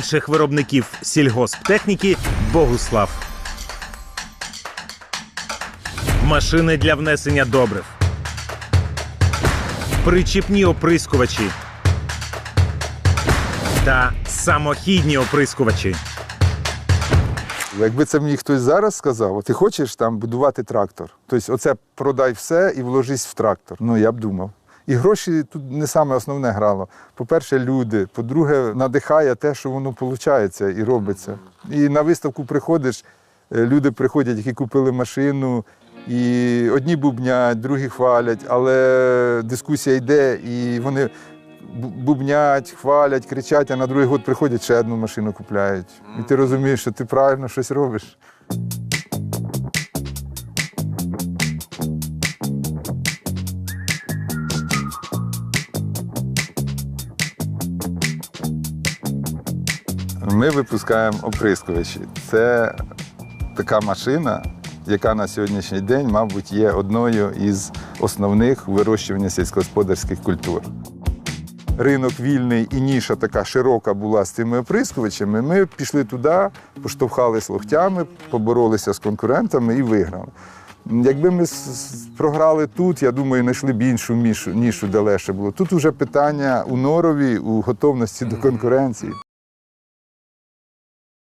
інших виробників сільгосптехніки Богуслав. Машини для внесення добрив. Причіпні оприскувачі. Та самохідні оприскувачі. Якби це мені хтось зараз сказав, «От ти хочеш там будувати трактор. Тобто, оце продай все і вложись в трактор. Ну я б думав. І гроші тут не саме основне грало. По-перше, люди. По-друге, надихає те, що воно виходить і робиться. І на виставку приходиш, е, люди приходять, які купили машину, і одні бубнять, другі хвалять, але дискусія йде, і вони бубнять, хвалять, кричать, а на другий год приходять ще одну машину купляють. І ти розумієш, що ти правильно щось робиш. Ми випускаємо оприскувачі. Це така машина, яка на сьогоднішній день, мабуть, є одною із основних у вирощуванні сільськогосподарських культур. Ринок вільний і ніша така широка була з цими оприскувачами. Ми пішли туди, поштовхались локтями, поборолися з конкурентами і виграли. Якби ми програли тут, я думаю, знайшли б іншу нішу, нішу де легше було. Тут вже питання у норові, у готовності до конкуренції.